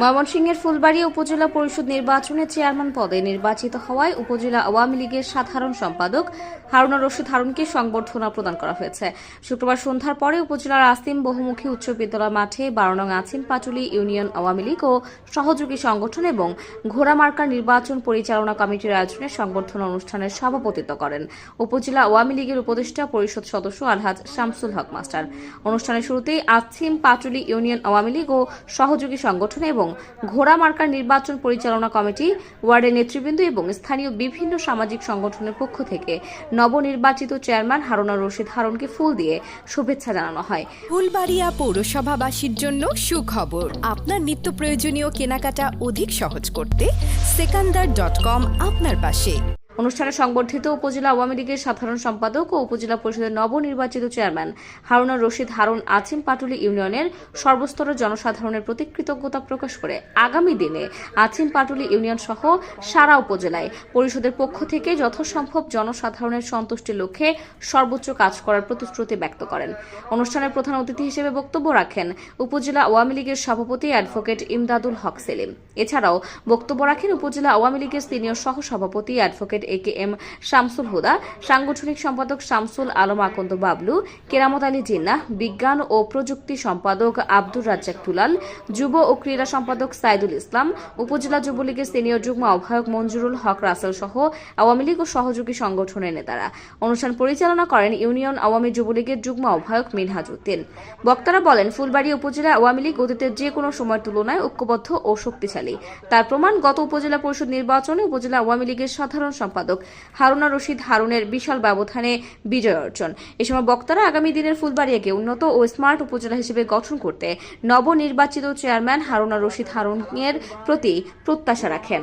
ময়মনসিংহের ফুলবাড়ী উপজেলা পরিষদ নির্বাচনে চেয়ারম্যান পদে নির্বাচিত হওয়ায় উপজেলা আওয়ামী লীগের সাধারণ সম্পাদক হারুনা রশিদ হারুনকে সংবর্ধনা প্রদান করা হয়েছে। শুক্রবার সন্ধ্যার পরে উপজেলার আসিম বহুমুখী উচ্চ বিদ্যালয় মাঠে বারো নং আসিম পাটুলি ইউনিয়ন আওয়ামী লীগ ও সহযোগী সংগঠন এবং ঘোড়ামার্কা নির্বাচন পরিচালনা কমিটির আয়োজনে সংবর্ধনা অনুষ্ঠানের সভাপতিত্ব করেন উপজেলা আওয়ামী লীগের উপদেষ্টা পরিষদ সদস্য আলহাজ শামসুল হক মাস্টার। অনুষ্ঠানের শুরুতেই আসিম পাটুলি ইউনিয়ন আওয়ামী লীগ ও সহযোগী সংগঠন এবং ঘোড়া মার্কার নির্বাচন পরিচালনা কমিটি, ওয়ার্ডের নেতৃবৃন্দ এবং স্থানীয় বিভিন্ন সামাজিক সংগঠনের পক্ষ থেকে নবনির্বাচিত চেয়ারম্যান হারুনা রশিদ হারুনকে ফুল দিয়ে শুভেচ্ছা জানানো হয়। ফুলবাড়িয়া পৌরসভাবাসীর জন্য সুখবর। আপনার নিত্য প্রয়োজনীয় কেনাকাটা অধিক সহজ করতে সেকান্দার ডট কম আপনার পাশে। অনুষ্ঠানে সংবর্ধিত উপজেলা আওয়ামী লীগের সাধারণ সম্পাদক ও উপজেলা পরিষদের নবনির্বাচিত চেয়ারম্যান হারুনা রশিদ হারুন আছিম পাটুলি ইউনিয়নের সর্বস্তরের জনসাধারণের প্রতি কৃতজ্ঞতা প্রকাশ করে আগামী দিনে আছিম পাটুলি ইউনিয়ন সহ সারা উপজেলায় পরিষদের পক্ষ থেকে যথাসম্ভব জনসাধারণের সন্তুষ্টির লক্ষ্যে সর্বোচ্চ কাজ করার প্রতিশ্রুতি ব্যক্ত করেন। অনুষ্ঠানের প্রধান অতিথি হিসেবে বক্তব্য রাখেন উপজেলা আওয়ামী লীগের সভাপতি অ্যাডভোকেট ইমদাদুল হক সেলিম। এছাড়াও বক্তব্য রাখেন উপজেলা আওয়ামী লীগের সিনিয়র সহ সভাপতি advocate A K M Shamsul Huda, সাংগঠনিক সম্পাদক শামসুল আলম আকন্দ বাবলু, কেরামত আলী জিন্নাহ, বিজ্ঞান ও প্রযুক্তি সম্পাদক আব্দুর রাজ্জাক তুলাল যুব ও ক্রীড়া সম্পাদক সাইদুল ইসলাম, উপজেলা যুবলীগের সিনিয়র যুগ্ম আহ্বায়ক মঞ্জুরুল হক রাসেল সহ আওয়ামী লীগ ও সহযোগী সংগঠনের নেতারা। অনুষ্ঠান পরিচালনা করেন ইউনিয়ন আওয়ামী যুবলীগের যুগ্ম আহ্বায়ক মিনহাজ উদ্দিন। বক্তারা বলেন, ফুলবাড়ী উপজেলা আওয়ামী লীগ অতীতের যে কোনো সময়ের তুলনায় ঐক্যবদ্ধ ও শক্তিশালী। তার প্রমাণ গত উপজেলা পরিষদ নির্বাচনে উপজেলা আওয়ামী লীগের সাধারণ সম্পাদক হারুনা রশিদ হারুনের বিশাল ব্যবধানে বিজয় অর্জন। এ সময় বক্তারা আগামী দিনের ফুলবাড়িয়াকে উন্নত ও স্মার্ট উপজেলা হিসেবে গঠন করতে নবনির্বাচিত চেয়ারম্যান হারুনা রশিদ হারুনের প্রতি প্রত্যাশা রাখেন।